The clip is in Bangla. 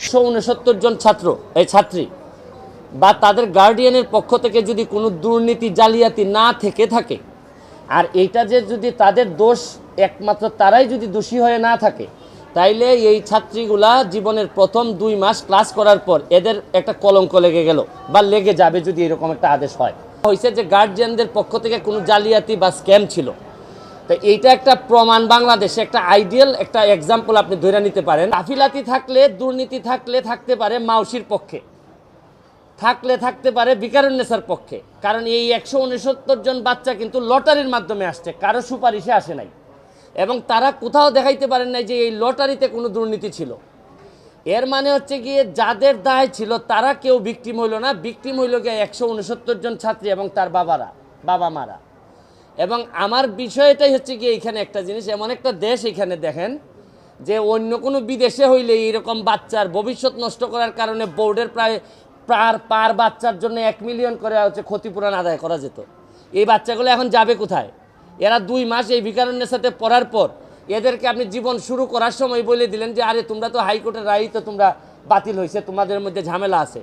একশো উনসত্তর জন ছাত্র, এই ছাত্রী, বা তাদের গার্ডিয়ানের পক্ষ থেকে যদি কোনো দুর্নীতি, জালিয়াতি না থেকে থাকে, আর এইটা যে যদি তাদের দোষ, একমাত্র তারাই যদি দোষী হয়ে না থাকে, তাইলে এই ছাত্রীগুলা জীবনের প্রথম দুই মাস ক্লাস করার পর এদের একটা কলঙ্ক লেগে গেল, বা লেগে যাবে যদি এরকম একটা আদেশ হয়। হয়েছে যে গার্জিয়ানদের পক্ষ থেকে কোনো জালিয়াতি বা স্ক্যাম ছিল তো এইটা একটা প্রমাণ বাংলাদেশে, একটা আইডিয়াল একটা এক্সাম্পল আপনি ধরে নিতে পারেন। গাফিলাতি থাকলে, দুর্নীতি থাকলে থাকতে পারে মাউসির পক্ষে। থাকলে থাকতে পারে বিকারুন্নেসার পক্ষে। কারণ এই একশো উনসত্তর জন বাচ্চা কিন্তু লটারির মাধ্যমে আসছে, কারও সুপারিশে আসে নাই। এবং তারা কোথাও দেখাইতে পারেন নাই যে এই লটারিতে কোনো দুর্নীতি ছিল। এর মানে হচ্ছে গিয়ে যাদের দায় ছিল, তারা কেউ বিক্টিম হইল না। বিক্টিম হইল গিয়ে একশো উনসত্তর জন ছাত্রী এবং তার বাবারা বাবা মারা এবং আমার বিষয়টাই হচ্ছে কি এখানে একটা জিনিস, এমন একটা দেশ এখানে দেখেন, যে অন্য কোনো বিদেশে হইলে এইরকম বাচ্চার ভবিষ্যৎ নষ্ট করার কারণে বোর্ডের প্রায় পার পার বাচ্চার জন্য এক মিলিয়ন করে হচ্ছে ক্ষতিপূরণ আদায় করা যেত। এই বাচ্চাগুলো এখন যাবে কোথায়? এরা দুই মাস এই ভিকারণ্যের সাথে পড়ার পর এদেরকে আপনি জীবন শুরু করার সময় বলে দিলেন যে, আরে, তোমরা তো হাইকোর্টের রায় তো তোমরা বাতিল হয়েছে তোমাদের মধ্যে ঝামেলা আছে।